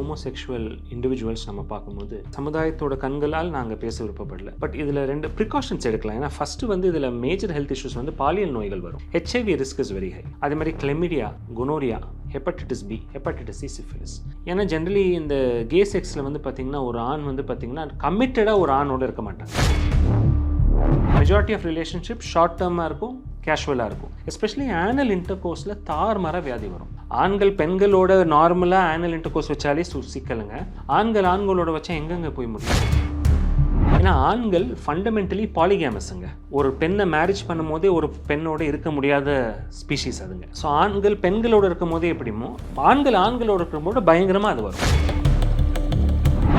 Homosexual individuals நம்ம பார்க்கும்போது சமுதாயத்தோட கண்களால் நாங்கள் பேச விருப்பப்படல. பட் இதில் ரெண்டு ப்ரிகாஷன்ஸ் எடுக்கலாம். ஏன்னா ஃபஸ்ட்டு வந்து இதில் மேஜர் ஹெல்த் இஷ்யூஸ் வந்து பாலியல் நோய்கள் வரும். HIV risk is very high அதே மாதிரி chlamydia gonorrhoea hepatitis B hepatitis C syphilis ஏன்னா ஜென்ரலி இந்த கே செக்ஸில் வந்து பார்த்திங்கன்னா ஒரு ஆண் வந்து பார்த்தீங்கன்னா கமிட்டடாக ஒரு ஆணோட இருக்க மாட்டாங்க. மெஜாரிட்டி ஆஃப் ரிலேஷன்ஷிப் ஷார்ட் டேர்மாக இருக்கும் கேஷுவலாக இருக்கும். எஸ்பெஷலி ஆனல் இன்டர்கோர்ஸில் தாறுமாற வியாதி வரும். ஆண்கள் பெண்களோட நார்மலாக ஆனல் இன்டர்கோர்ஸ் வச்சாலே சிக்கலுங்க. ஆண்கள் ஆண்களோட வச்சா எங்கெங்கே போய் முடியும் ஏன்னா ஆண்கள் ஃபண்டமெண்டலி பாலிகேமஸுங்க ஒரு பெண்ணை மேரேஜ் பண்ணும்போதே ஒரு பெண்ணோட இருக்க முடியாத ஸ்பீஷீஸ் அதுங்க. ஸோ ஆண்கள் பெண்களோட இருக்கும் போதே எப்படிமோ ஆண்கள் ஆண்களோட இருக்கும்போது பயங்கரமாக அது வரும்.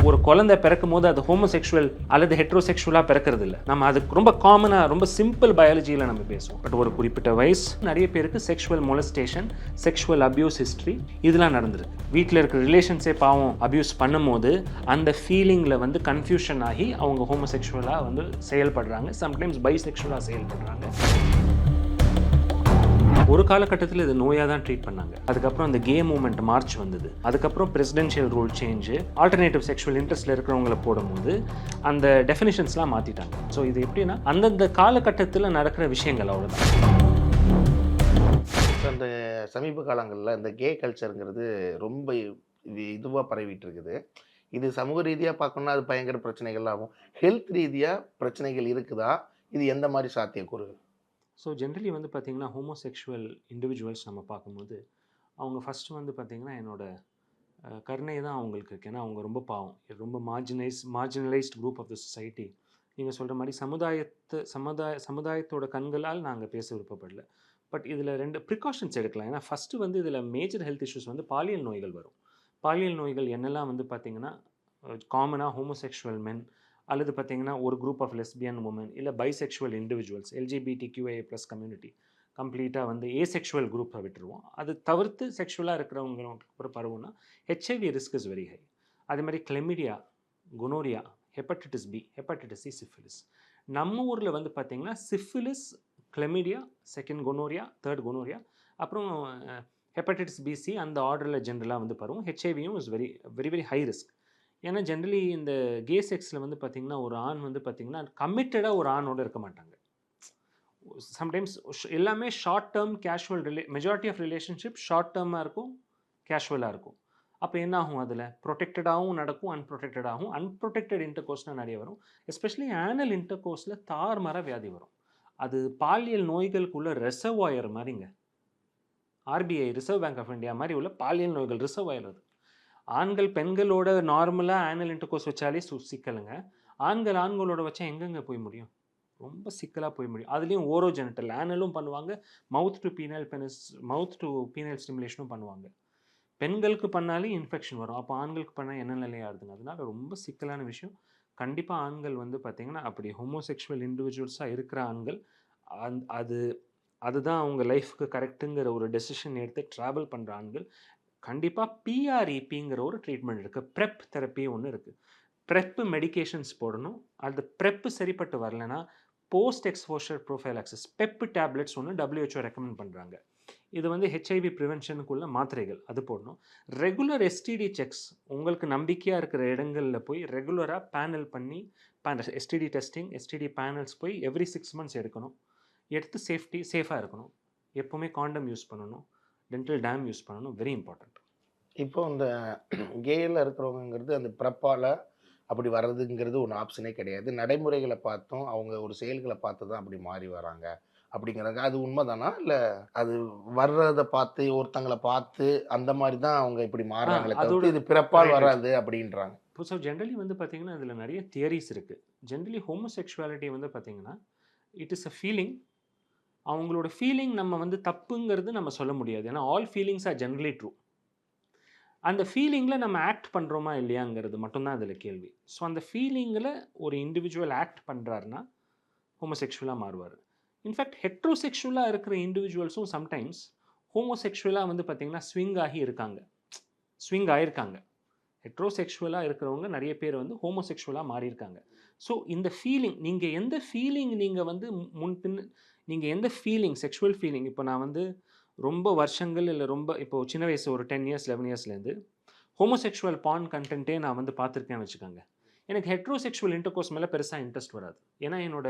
ஒரு குழந்தை பிறக்கும் போது அது ஹோமோசெக்ஷுவல் அல்லது ஹெட்ரோசெக்ஷுவலாக பிறக்கிறது இல்லை நம்ம அதுக்கு ரொம்ப காமனாக ரொம்ப சிம்பிள் பயாலஜியில் நம்ம பேசுவோம். பட் ஒரு குறிப்பிட்ட வயசு நிறைய பேருக்கு sexual molestation sexual abuse history இதெல்லாம் நடந்திருக்கு. வீட்டில் இருக்கிற ரிலேஷன்ஸே பாவம் அபியூஸ் பண்ணும்போது அந்த ஃபீலிங்கில் வந்து கன்ஃபியூஷன் ஆகி அவங்க ஹோமோசெக்ஷுவலாக வந்து செயல்படுறாங்க. சம்டைம்ஸ் பைசெக்ஷுவலாக செயல்படுறாங்க. ஒரு காலகட்டத்தில் இது நோயாக தான் ட்ரீட் பண்ணாங்க. அதுக்கப்புறம் அந்த கே மூமெண்ட் மார்ச் வந்தது. அதுக்கப்புறம் presidential rule change alternative sexual இன்ட்ரெஸ்ட்டில் இருக்கிறவங்கள போடும்போது அந்த டெஃபினிஷன்ஸ்லாம் மாற்றிட்டாங்க ஸோ இது எப்படின்னா அந்தந்த காலகட்டத்தில் நடக்கிற விஷயங்கள் அவ்வளோதான் அந்த சமீப காலங்களில் இந்த கே கல்ச்சருங்கிறது ரொம்ப இது இதுவாக பரவிட்டு இருக்குது இது சமூக ரீதியாக பார்க்கணும்னா அது பயங்கர பிரச்சனைகள் ஆகும் ஹெல்த் ரீதியாக பிரச்சனைகள் இருக்குதா? இது எந்த மாதிரி சாத்தியக்கூறு ஸோ ஜென்ரலி வந்து பார்த்திங்கன்னா ஹோமோசெக்ஷுவல் இண்டிவிஜுவல்ஸ் நம்ம பார்க்கும்போது அவங்க ஃபஸ்ட்டு வந்து பார்த்தீங்கன்னா என்னோடய கருணை தான் அவங்களுக்கு இருக்கு. ஏன்னா அவங்க ரொம்ப பாவம். ரொம்ப marginalise marginalised group of the society நீங்கள் சொல்கிற மாதிரி சமுதாயத்து சமுதாய சமுதாயத்தோட கண்களால் நாங்கள் பேச விருப்பப்படல. பட் இதில் ரெண்டு ப்ரிகாஷன்ஸ் எடுக்கலாம். ஏன்னா ஃபஸ்ட்டு வந்து இதில் மேஜர் ஹெல்த் இஷ்யூஸ் வந்து பாலியல் நோய்கள் வரும். பாலியல் நோய்கள் என்னெல்லாம் வந்து பார்த்திங்கன்னா காமனாக ஹோமோசெக்ஷுவல் மென் அல்லது பார்த்தீங்கன்னா ஒரு குரூப் ஆஃப் லெஸ்பியன் உமன் இல்லை bisexual individuals LGBT QA plus community கம்ப்ளீட்டாக வந்து ஏசெக்ஷுவல் குரூப்பை விட்டுருவோம். அது தவிர்த்து செக்ஷுவலாக இருக்கிறவங்களுக்கு ஒரு பருவம்னா HIV risk is very high அதே மாதிரி chlamydia gonorrhoea hepatitis B hepatitis C syphilis நம்ம ஊரில் வந்து பார்த்தீங்கன்னா syphilis chlamydia second gonorrhoea third gonorrhoea அப்புறம் ஹெப்படைட்டிஸ் பிசி அந்த ஆர்டரில் ஜென்ரலாக வந்து பருவம். ஹெச்ஐவியும் is very very very high risk ஏன்னா ஜென்ரலி இந்த கே செக்ஸில் வந்து பார்த்திங்கன்னா ஒரு ஆண் வந்து பார்த்திங்கன்னா கமிட்டடாக ஒரு ஆணோட இருக்க மாட்டாங்க. சம்டைம்ஸ் எல்லாமே ஷார்ட் டேர்ம் கேஷுவல் ரிலே மெஜாரிட்டி ஆஃப் ரிலேஷன்ஷிப் ஷார்ட் டேர்மாக இருக்கும் கேஷுவலாக இருக்கும். அப்போ என்ன ஆகும் அதில்? ப்ரொடெக்டடாகவும் நடக்கும் அன்ப்ரொடெக்டடாகவும் அன்ப்ரொடெக்டட் இன்டர்கோர்ஸ்னால் நிறைய வரும். எஸ்பெஷலி ஆனல் இன்டர்கோர்ஸில் தாறுமாற வியாதி வரும். அது பாலியல் நோய்களுக்குள்ள ரிசர்வாயர் மாதிரிங்க. RBI reserve bank of India மாதிரி உள்ள பாலியல் நோய்கள் ரிசர்வாயர் அது. ஆண்கள் பெண்களோட நார்மலாக ஆனல் இன்டர்கோர்ஸ் வச்சாலே சு சிக்கலுங்க. ஆண்கள் ஆண்களோட வச்சா எங்கெங்கே போய் முடியும்? ரொம்ப சிக்கலாக போய் முடியும். அதுலேயும் ஓரோ ஜெனட்டல் ஆனலும் பண்ணுவாங்க. Mouth to penile penis mouth to penile ஸ்டிமுலேஷனும் பண்ணுவாங்க. பெண்களுக்கு பண்ணாலே இன்ஃபெக்ஷன் வரும். அப்போ ஆண்களுக்கு பண்ணால் என்ன நிலையாகுதுங்க? அதனால ரொம்ப சிக்கலான விஷயம். கண்டிப்பாக ஆண்கள் வந்து பார்த்திங்கன்னா அப்படி ஹோமோசெக்ஷுவல் இண்டிவிஜுவல்ஸாக இருக்கிற ஆண்கள் அந் அது அதுதான் அவங்க லைஃப்க்கு கரெக்டுங்கிற ஒரு டெசிஷன் எடுத்து ட்ராவல் பண்ணுற ஆண்கள் கண்டிப்பாக பிஆர்இபிங்கிற ஒரு ட்ரீட்மெண்ட் இருக்குது ப்ரெப் தெரப்பி ஒன்று இருக்குது ப்ரெப்பு மெடிகேஷன்ஸ் போடணும். அது ப்ரெப்பு சரிப்பட்டு வரலைன்னா post exposure profile access PEP tablets ஒன்று டபிள்யூஹெச்ஓ ரெக்கமெண்ட் பண்ணுறாங்க இது வந்து ஹெச்ஐவி ப்ரிவென்ஷனுக்குள்ள மாத்திரைகள் அது போடணும். ரெகுலர் எஸ்டிடி செக்ஸ் உங்களுக்கு நம்பிக்கையாக இருக்கிற இடங்களில் போய் ரெகுலராக பேனல் பண்ணி எஸ்டிடி டெஸ்டிங் எஸ்டிடி பேனல்ஸ் போய் எவ்ரி சிக்ஸ் மந்த்ஸ் எடுக்கணும். எடுத்து சேஃப்டி சேஃபாக இருக்கணும். எப்போவுமே காண்டம் யூஸ் பண்ணணும். டென்டல் டேம் யூஸ் பண்ணணும் வெரி இம்பார்ட்டண்ட் இப்போ இந்த கேயில் இருக்கிறவங்கிறது அந்த பிறப்பால் அப்படி வர்றதுங்கிறது ஒன்று ஆப்ஷனே கிடையாது. நடைமுறைகளை பார்த்தும் அவங்க ஒரு செயல்களை பார்த்து தான் அப்படி மாறி வராங்க அப்படிங்கிறாங்க அது உண்மைதானா? இல்லை அது வர்றதை பார்த்து ஒருத்தங்களை பார்த்து அந்த மாதிரி தான் அவங்க இப்படி மாறுறாங்களே அதோட- இது பிறப்பால். வராது அப்படின்றாங்க. இப்போ ஸோ ஜென்ரலி வந்து பார்த்தீங்கன்னா இதில் நிறைய தியரிஸ் இருக்குது ஜென்ரலி ஹோமோசெக்ஷுவாலிட்டி வந்து பார்த்தீங்கன்னா இட் இஸ் அ ஃபீலிங் அவங்களோட ஃபீலிங் நம்ம வந்து தப்புங்கிறது நம்ம சொல்ல முடியாது. ஏன்னா all feelings are generally true அந்த ஃபீலிங்கில் நம்ம ஆக்ட் பண்ணுறோமா இல்லையாங்கிறது மட்டும்தான் அதில் கேள்வி. ஸோ அந்த ஃபீலிங்கில் ஒரு இண்டிவிஜுவல் ஆக்ட் பண்ணுறாருன்னா ஹோமோசெக்ஷுவலாக மாறுவார். இன்ஃபேக்ட் ஹெட்ரோசெக்ஷுவலாக இருக்கிற இண்டிவிஜுவல்ஸும் சம்டைம்ஸ் ஹோமோசெக்ஷுவலாக வந்து பார்த்திங்கன்னா ஸ்விங் ஆகி இருக்காங்க. ஸ்விங் ஆகியிருக்காங்க ஹெட்ரோசெக்ஷுவலாக இருக்கிறவங்க நிறைய பேர் வந்து ஹோமோசெக்ஷுவலாக மாறியிருக்காங்க. ஸோ இந்த ஃபீலிங் நீங்கள் எந்த ஃபீலிங் நீங்கள் வந்து முன்பின் நீங்கள் எந்த ஃபீலிங் செக்ஷுவல் ஃபீலிங் இப்போ நான் வந்து ரொம்ப வருஷங்கள் இல்லை ரொம்ப இப்போ சின்ன வயசு ஒரு டென் இயர்ஸ் லெவன் இயர்ஸ்லேருந்து ஹோமோசெக்ஷுவல் பான் கண்டென்ட்டே நான் வந்து பார்த்துருக்கேன்னு வச்சுக்கோங்க. எனக்கு ஹெட்ரோசெக்ஷுவல் இன்டர்கோர்ஸ் மேலே பெருசாக இன்ட்ரெஸ்ட் வராது. ஏன்னா என்னோட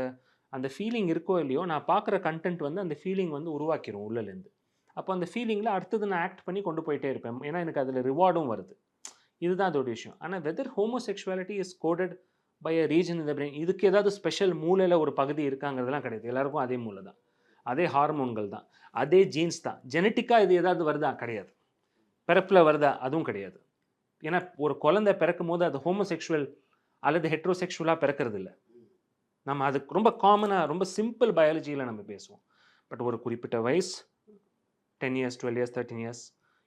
அந்த ஃபீலிங் இருக்கோ இல்லையோ நான் பார்க்குற கண்டென்ட் வந்து அந்த ஃபீலிங் வந்து உருவாக்கிரும் உள்ளேருந்து அப்போ அந்த ஃபீலிங்கில் அடுத்தது நான் ஆக்ட் பண்ணி கொண்டு போயிட்டே இருப்பேன். ஏன்னா எனக்கு அதில் ரிவார்டும் வருது. இதுதான் அதோட விஷயம். ஆனால் whether homosexuality is coded by a region இந்த பிரெயின் இதுக்கு ஏதாவது ஸ்பெஷல் மூலையில் ஒரு பகுதி இருக்காங்கிறதுலாம் கிடையாது. எல்லாருக்கும் அதே மூளை தான். அதே ஹார்மோன்கள் தான். அதே ஜீன்ஸ் தான். ஜெனட்டிக்காக இது ஏதாவது வருதா? கிடையாது. பிறப்பில் வருதா? அதுவும் கிடையாது. ஏன்னா ஒரு குழந்தை பிறக்கும் போது அது ஹோமோசெக்ஷுவல் அல்லது ஹெட்ரோசெக்ஷுவலாக பிறக்கிறது இல்லை நம்ம அதுக்கு ரொம்ப காமனாக ரொம்ப சிம்பிள் பயாலஜியில் நம்ம பேசுவோம். பட் ஒரு குறிப்பிட்ட வயசு ten years twelve years thirteen years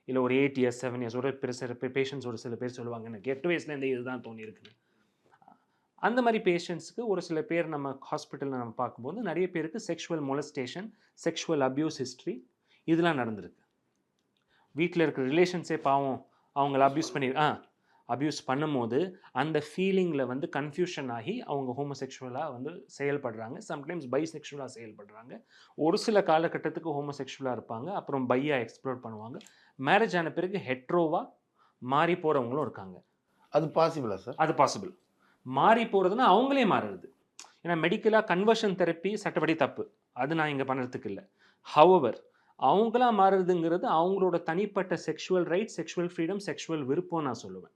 இல்லை ஒரு எயிட் இயர்ஸ் செவன் இயர்ஸோட ஒரு பேஷண்ட்ஸ் ஒரு சில பேர் சொல்லுவாங்க. எனக்கு எட்டு வயசுலேருந்து இதுதான் தோணியிருக்குது அந்த மாதிரி பேஷண்ட்ஸுக்கு ஒரு சில பேர் நம்ம ஹாஸ்பிட்டலில் நம்ம பார்க்கும்போது நிறைய பேருக்கு sexual molestation sexual abuse history இதெல்லாம் நடந்திருக்கு. வீட்டில் இருக்கிற ரிலேஷன்ஸே பாவம் அவங்கள அப்யூஸ் பண்ணி ஆ அப்யூஸ் பண்ணும்போது அந்த ஃபீலிங்கில் வந்து கன்ஃபியூஷன் ஆகி அவங்க ஹோமோசெக்ஷுவலாக வந்து செயல்படுறாங்க. சம்டைம்ஸ் பைசெக்ஷுவலாக செயல்படுறாங்க. ஒரு சில காலகட்டத்துக்கு ஹோமோசெக்ஷுவலாக இருப்பாங்க. அப்புறம் பையாக எக்ஸ்ப்ளோர் பண்ணுவாங்க. மேரேஜ் ஆன பிறகு ஹெட்ரோவாக மாறி போகிறவங்களும் இருக்காங்க. அது பாசிபிளா சார் அது பாசிபிள் மாறி போகிறதுனா அவங்களே மாறுறது. ஏன்னா மெடிக்கலாக கன்வர்ஷன் தெரப்பி சட்டப்படி தப்பு. அது நான் இங்கே பண்ணுறதுக்கு இல்லை. ஹவவர் அவங்களா மாறுறதுங்கிறது அவங்களோட தனிப்பட்ட sexual right sexual freedom sexual விருப்பம் நான் சொல்லுவேன்.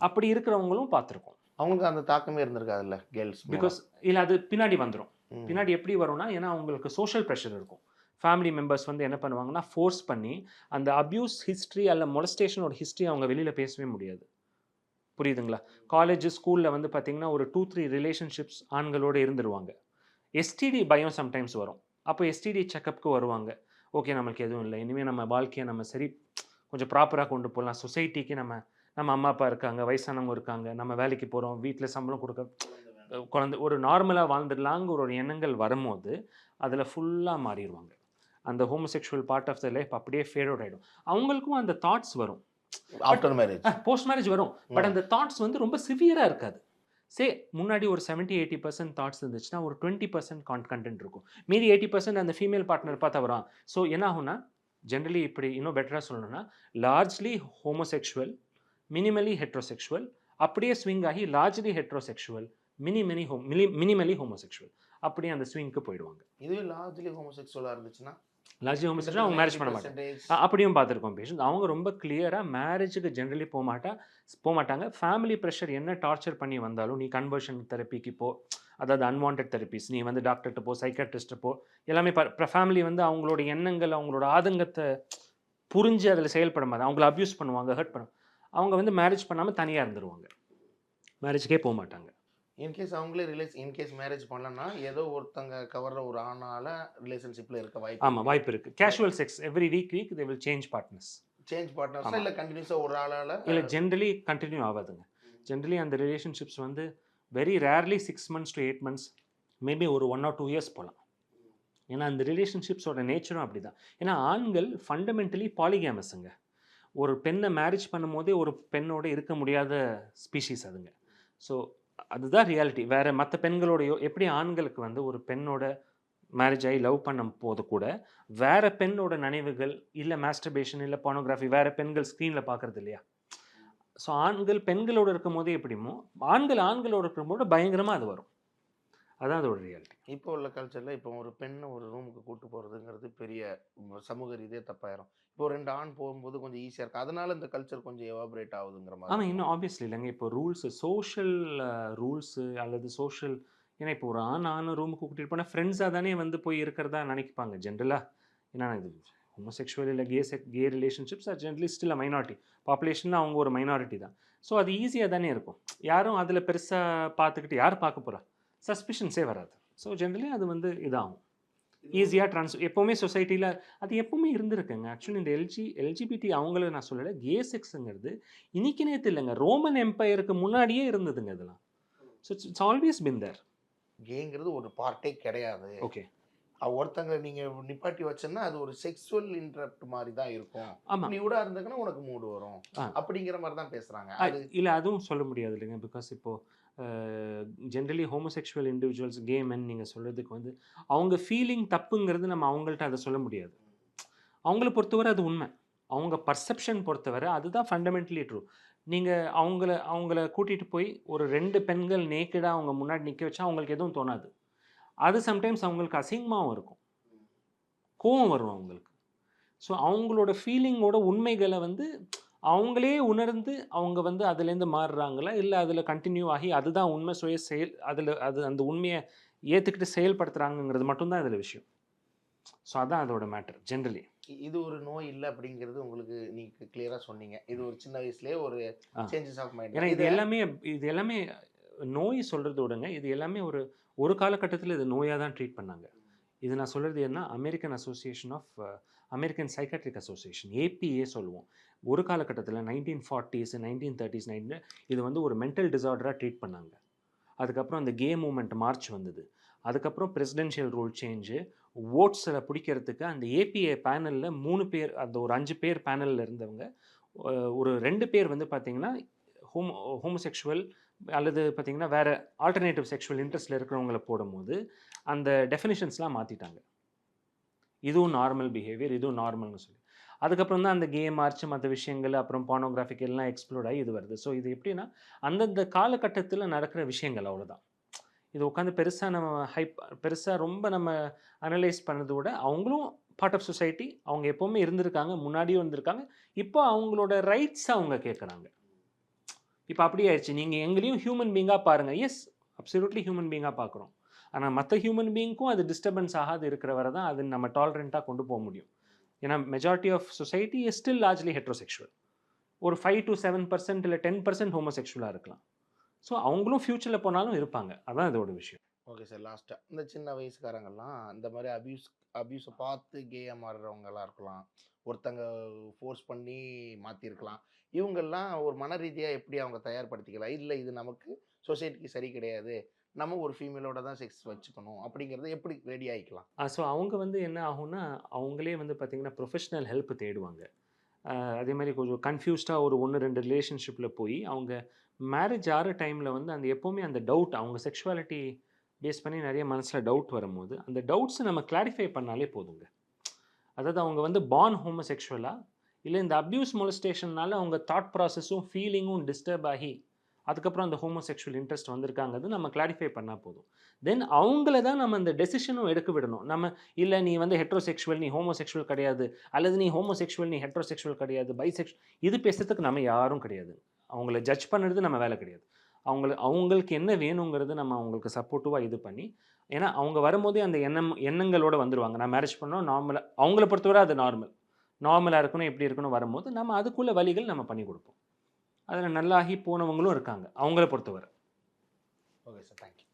அப்படி இருக்கிறவங்களும் பார்த்துருக்கோம். அவங்களுக்கு அந்த தாக்கமே இருந்திருக்காதுல்ல கேர்ள்ஸ் பிகாஸ் இல்லை அது பின்னாடி வந்துடும் பின்னாடி எப்படி வரும்னா ஏன்னா அவங்களுக்கு சோஷியல் ப்ரெஷர் இருக்கும். ஃபேமிலி மெம்பர்ஸ் வந்து என்ன பண்ணுவாங்கன்னா ஃபோர்ஸ் பண்ணி அந்த அப்யூஸ் ஹிஸ்ட்ரி அல்ல மொலஸ்டேஷனோட ஹிஸ்ட்ரி அவங்க வெளியில் பேசவே முடியாது. புரியுதுங்களா? காலேஜ் ஸ்கூலில் வந்து பார்த்திங்கன்னா ஒரு டூ த்ரீ ரிலேஷன்ஷிப்ஸ் ஆண்களோடு இருந்துருவாங்க. எஸ்டிடி பயம் சம்டைம்ஸ் வரும். அப்போ எஸ்டிடி செக்கப்புக்கு வருவாங்க. ஓகே நம்மளுக்கு எதுவும் இல்லை. இனிமேல் நம்ம வாழ்க்கையை நம்ம சரி கொஞ்சம் ப்ராப்பராக கொண்டு போகலாம் சொசைட்டிக்கு நம்ம நம்ம அம்மா அப்பா இருக்காங்க வயசானவங்க இருக்காங்க நம்ம வேலைக்கு போகிறோம் வீட்டில் சம்பளம் கொடுக்க குழந்தை ஒரு நார்மலாக வாழ்ந்துடலாங்கிற ஒரு எண்ணங்கள் வரும்போது அதில் ஃபுல்லாக மாறிடுவாங்க. அந்த homosexual part of the life அப்படியே ஃபேட் அவுட் ஆகிடும் அவங்களுக்கும் அந்த தாட்ஸ் வரும். ஆஃப்டர் மேரேஜ் போஸ்ட் மேரேஜ் வரும். பட் அந்த தாட்ஸ் வந்து ரொம்ப சிவியராக இருக்காது. சே முன்னாடி ஒரு செவன்ட்டி எயிட்டி பர்சன்ட் தாட்ஸ் இருந்துச்சுன்னா ஒரு டுவெண்ட்டி பர்சன்ட் கான் கண்டென்ட் இருக்கும். மீதி எயிட்டி பர்சன்ட் அந்த ஃபீமேல் பார்ட்னர் பார்த்தா வரும் ஸோ என்ன ஆகும்னா ஜென்ரலி இப்படி இன்னும் பெட்டராக சொல்லணும்னா லார்ஜ்லி ஹோமோசெக்ஷுவல் மினிமலி ஹெட்ரோசெக்ஷுவல் அப்படியே ஸ்விங் ஆகி largely heterosexual mini mini home mini minimally homosexual அப்படியே அந்த ஸ்விங்க்கு போயிடுவாங்க. இதுவே லார்ஜ்லி ஹோமோசெக்சுவலாக இருந்துச்சுன்னா லார்ஜ்லி ஹோமோசெக்ஷுவல் அவங்க மேரேஜ் பண்ண மாட்டாங்க. அப்படியும் பார்த்துருக்கோம் பேஷண்ட் அவங்க ரொம்ப கிளியராக மேரேஜுக்கு ஜென்ரலி போக மாட்டா போக மாட்டாங்க. ஃபேமிலி ப்ரெஷர் என்ன டார்ச்சர் பண்ணி வந்தாலும் நீ கன்வர்ஷன் தெரப்பிக்கு போ அதாவது அன்வான்ட் தெரப்பிஸ் நீ வந்து டாக்டர்கிட்ட போ சைக்காட்ரிஸ்ட்டை போ எல்லாமே ஃபேமிலி வந்து அவங்களோட எண்ணங்கள் அவங்களோட ஆதங்கத்தை புரிஞ்சு அதில் செயல்பட மாட்டாங்க. அவங்கள அப்யூஸ் பண்ணுவாங்க ஹர்ட் பண்ணுவாங்க. அவங்க வந்து மேரேஜ் பண்ணாமல் தனியாக இருந்துருவாங்க. மேரேஜ்க்கே போக மாட்டாங்க. இன்கேஸ் அவங்களே ரிலேஸ் இன்கேஸ் மேரேஜ் பண்ணலன்னா ஏதோ ஒருத்தங்க கவர்ற ஒரு ஆணால ரிலேஷன்ஷிப்ல இருக்க வாய்ப்பு ஆமாம் வாய்ப்பு இருக்குது casual sex every week week they will change partners change partners. இல்ல கண்டினியூஸா ஒரு ஆளால? இல்லை ஜென்ரலி கண்டினியூ ஆகாதுங்க. ஜென்ரலி அந்த ரிலேஷன்ஷிப்ஸ் வந்து very rarely six months to eight months maybe ஒரு ஒன் ஆர் டூ இயர்ஸ் போகலாம் ஏன்னா அந்த ரிலேஷன்ஷிப்ஸோட நேச்சரும் அப்படி தான் ஏன்னா ஆண்கள் ஃபண்டமெண்டலி பாலிகேமஸுங்க ஒரு பெண்ணை மேரேஜ் பண்ணும்போதே ஒரு பெண்ணோட இருக்க முடியாத ஸ்பீஷீஸ் அதுங்க. ஸோ அதுதான் ரியாலிட்டி வேறு மற்ற பெண்களோடையோ எப்படி ஆண்களுக்கு வந்து ஒரு பெண்ணோட மேரேஜ் ஆகி லவ் பண்ணும் போது கூட வேற பெண்ணோட நினைவுகள் இல்லை மாஸ்டர்பேஷன் இல்லை pornography வேற பெண்கள் ஸ்க்ரீனில் பார்க்கறது இல்லையா? ஸோ ஆண்கள் பெண்களோட இருக்கும் போதே எப்படிமோ ஆண்கள் ஆண்களோட இருக்கும்போது பயங்கரமாக அது வரும். அதான் அதோட ரியாலிட்டி இப்போ உள்ள கல்ச்சர்ல இப்போ ஒரு பெண்ணை ஒரு ரூமுக்கு கூட்டு போறதுங்கிறது பெரிய சமூக ரீதியாக தப்பாயிரும். இப்போ ரெண்டு ஆண் போகும்போது கொஞ்சம் ஈஸியா இருக்கு அதனால இந்த கல்ச்சர் கொஞ்சம் எவாபரேட் ஆகுதுங்கிற மாதிரி ஆமாம் இன்னும் ஆப்வியஸ்லி இல்லைங்க. இப்போ ரூல்ஸு சோஷியல் ரூல்ஸு அல்லது சோஷியல் ஏன்னா இப்போ ஒரு ஆண் ஆண் ரூமுக்கு கூட்டிகிட்டு போனால் ஃப்ரெண்ட்ஸாக தானே வந்து போய் இருக்கிறதா நினைப்பாங்க. ஜென்ரலாக ஏன்னா இது ஹோமோசெக்ஷுவல் இல்லை gay sex gay relationships are generally still minority பாப்புலேஷனில் அவங்க ஒரு மைனாரிட்டி தான். ஸோ அது ஈஸியாக தானே இருக்கும். யாரும் அதில் பெருசாக பார்த்துக்கிட்டு யார் பார்க்க போகிறா சஸ்பிஷன்ஸே வராது. ஸோ ஜென்ரலி அது வந்து இதாகும். ஈஸியாக ட்ரான்ஸ் எப்போவுமே சொசைட்டியில் அது எப்போவுமே இருந்திருக்குங்க. ஆக்சுவலி இந்த எல்ஜி எல்ஜிபிடி அவங்கள நான் சொல்லலை. கே செக்ஸுங்கிறது இன்னைக்கு நேற்று இல்லைங்க. ரோமன் எம்பையருக்கு முன்னாடியே இருந்ததுங்க இதெல்லாம். So it's always been there கேங்கிறது ஒரு பார்ட்டே கிடையாது. ஓகே ஒருத்தங்க நீங்க நிப்பாட்டி வச்சேன்னா அது ஒரு செக்ஸுவல் இன்டரப்ட் மாதிரி தான் இருக்கும் ஆமாம் நியூடா இருந்தாங்கன்னா உனக்கு மூடு வரும். அப்படிங்கிற மாதிரி தான் பேசுறாங்க இல்லை அதுவும் சொல்ல முடியாது இல்லைங்க. பிகாஸ் இப்போது generally homosexual individuals gay men நீங்கள் சொல்கிறதுக்கு வந்து அவங்க ஃபீலிங் தப்புங்கிறது நம்ம அவங்கள்ட்ட அதை சொல்ல முடியாது. அவங்கள பொறுத்தவரை அது உண்மை. அவங்க பர்செப்ஷன் பொறுத்தவரை அதுதான் ஃபண்டமெண்டலி ட்ரூ நீங்கள் அவங்கள அவங்கள கூட்டிகிட்டு போய் ஒரு ரெண்டு பெண்கள் நேக்கடாக அவங்க முன்னாடி நிற்க வச்சா அவங்களுக்கு எதுவும் தோணாது. அது சம்டைம்ஸ் அவங்களுக்கு அசிங்கமாகவும் இருக்கும். கோவம் வரும் அவங்களுக்கு. ஸோ அவங்களோட ஃபீலிங்கோட உண்மைகளை வந்து அவங்களே உணர்ந்து அவங்க வந்து அதுலேருந்து மாறுறாங்களா? இல்லை அதில் கண்டினியூ ஆகி அதுதான் உண்மை சுய செயல் அதில் அது அந்த உண்மையை ஏற்றுக்கிட்டு செயல்படுத்துகிறாங்கங்கிறது மட்டும்தான் இதில் விஷயம். ஸோ அதான் அதோட மேட்டர் ஜென்ரலி இது ஒரு நோய் இல்லை அப்படிங்கிறது உங்களுக்கு நீங்க கிளியரா சொன்னீங்க. இது ஒரு சின்ன வயசுலயே ஒரு. சேஞ்சஸ் ஆஃப் மைண்ட் ஏன்னா இது எல்லாமே இது எல்லாமே நோய் சொல்கிறத விடுங்க இது எல்லாமே ஒரு ஒரு காலகட்டத்தில் இது நோயாக தான் ட்ரீட் பண்ணாங்க. இது நான் சொல்கிறது என்ன? American association of American psychiatric association APA சொல்லுவோம். ஒரு காலகட்டத்தில் nineteen forties nineteen thirties nineteen இது வந்து ஒரு மென்டல் டிசார்டராக ட்ரீட் பண்ணாங்க. அதுக்கப்புறம் அந்த கே மூமெண்ட் மார்ச் வந்தது. அதுக்கப்புறம் பிரசிடென்ஷியல் ரூல் சேஞ்சு ஓட்ஸில் பிடிக்கிறதுக்கு அந்த ஏபிஏ பேனலில் மூணு பேர் அந்த ஒரு அஞ்சு பேர் பேனலில் இருந்தவங்க ஒரு ரெண்டு பேர் வந்து பார்த்திங்கன்னா ஹோமோ ஹோமோசெக்ஷுவல் அல்லது பார்த்திங்கன்னா வேறு ஆல்டர்னேட்டிவ் செக்ஷுவல் இன்ட்ரெஸ்ட்டில் இருக்கிறவங்கள போடும்போது அந்த டெஃபினிஷன்ஸ்லாம் மாற்றிட்டாங்க இதுவும் நார்மல் பிஹேவியர் இதுவும் நார்மல்னு சொல்லி. அதுக்கப்புறம் தான் அந்த கேம் ஆர்ச்சு மற்ற விஷயங்கள் அப்புறம் பானோகிராஃபிக் எல்லாம் எக்ஸ்ப்ளோர்ட் ஆகி இது வருது. ஸோ இது எப்படின்னா அந்தந்த காலகட்டத்தில் நடக்கிற விஷயங்கள் அவ்வளோதான் இது உட்காந்து பெருசாக நம்ம ஹைப் பெருசாக ரொம்ப நம்ம அனலைஸ் பண்ணதை விட அவங்களும் பார்ட் ஆஃப் சொசைட்டி அவங்க எப்போவுமே இருந்திருக்காங்க முன்னாடியும் இருந்திருக்காங்க. இப்போ அவங்களோட ரைட்ஸ் அவங்க கேட்குறாங்க இப்போ அப்படி ஆயிடுச்சு. நீங்கள் எங்களையும் ஹியூமன் பீங்காக பாருங்கள் எஸ் அப்சல்யூட்லி ஹியூமன் பீங்காக பார்க்குறோம் ஆனால் மற்ற ஹியூமன் பீயிங்க்கும் அது டிஸ்டர்பன்ஸ் ஆகாது இருக்கிற வரை தான் அது நம்ம டாலரெண்ட்டாக கொண்டு போக முடியும். ஏன்னா majority of society is still largely heterosexual ஒரு ஃபைவ் டு செவன் பர்சன்ட் இல்லை டென் பர்சன்ட் ஹோமோசெக்ஷுவலாக இருக்கலாம். ஸோ அவங்களும் ஃப்யூச்சரில் போனாலும் இருப்பாங்க. அதான் இதோட விஷயம். ஓகே சார் லாஸ்ட்டாக இந்த சின்ன வயசுக்காரங்கெல்லாம் இந்த மாதிரி அபியூஸ் அபியூஸை பார்த்து கேயாக மாறுறவங்களாக இருக்கலாம். ஒருத்தங்க ஃபோர்ஸ் பண்ணி மாற்றிருக்கலாம் இவங்கெல்லாம் ஒரு மன ரீதியாக எப்படி அவங்க தயார்படுத்திக்கலாம்? இல்லை இது நமக்கு சொசைட்டிக்கு சரி கிடையாது. நம்ம ஒரு ஃபீமேலோட தான் செக்ஸ் வச்சுக்கணும். அப்படிங்கிறத எப்படி ரெடி ஆகிக்கலாம் ஸோ அவங்க வந்து என்ன ஆகும்னா அவங்களே வந்து பார்த்திங்கன்னா ப்ரொஃபஷ்னல் ஹெல்ப் தேடுவாங்க. அதே மாதிரி கொஞ்சம் கன்ஃபியூஸ்டாக ஒரு ஒன்று ரெண்டு ரிலேஷன்ஷிப்பில் போய் அவங்க மேரேஜ் ஆகிற டைமில் வந்து அந்த எப்போவுமே அந்த டவுட் அவங்க செக்ஷுவாலிட்டி பேஸ் பண்ணி நிறைய மனசில் டவுட் வரும்போது அந்த டவுட்ஸை நம்ம கிளாரிஃபை பண்ணாலே போதுங்க. அதாவது அவங்க வந்து பார்ன் ஹோமோசெக்ஷுவலாக இல்லை இந்த அப்யூஸ் மொலஸ்டேஷன்னால அவங்க தாட் ப்ராசஸும் ஃபீலிங்கும் டிஸ்டர்ப் ஆகி அதுக்கப்புறம் அந்த ஹோமோசெக்ஷுவல் இன்ட்ரெஸ்ட் வந்திருக்காங்கிறது நம்ம கிளாரிஃபை பண்ணால் போதும். தென் அவங்கள தான் நம்ம அந்த டெசிஷனும் எடுக்க விடணும். நம்ம இல்லை நீ வந்து ஹெட்ரோசெக்ஷுவல் நீ ஹோமோசெக்ஷுவல் கிடையாது. அல்லது நீ ஹோமோசெக்ஷுவல் நீ ஹெட்ரோசெக்ஷுவல் கிடையாது. பைசெக்ஷுவல் இது பேசுறதுக்கு நம்ம யாரும் கிடையாது. அவங்கள ஜட்ஜ் பண்ணுறது நம்ம வேலை கிடையாது. அவங்கள அவங்களுக்கு என்ன வேணுங்கிறது நம்ம அவங்களுக்கு சப்போர்ட்டிவாக இது பண்ணி ஏன்னா அவங்க வரும்போதே அந்த எண்ணம் எண்ணங்களோடு வந்துடுவாங்க நான் மேரேஜ் பண்ணோம் நார்மலாக அவங்கள பொறுத்தவரை அது நார்மல் நார்மலாக இருக்கணும் எப்படி இருக்கணும் வரும்போது நம்ம அதுக்குள்ள வழிகள் நம்ம பண்ணி கொடுப்போம். அதில் நல்லாகி போனவங்களும் இருக்காங்க. அவங்கள பொறுத்தவரை. Okay sir thank you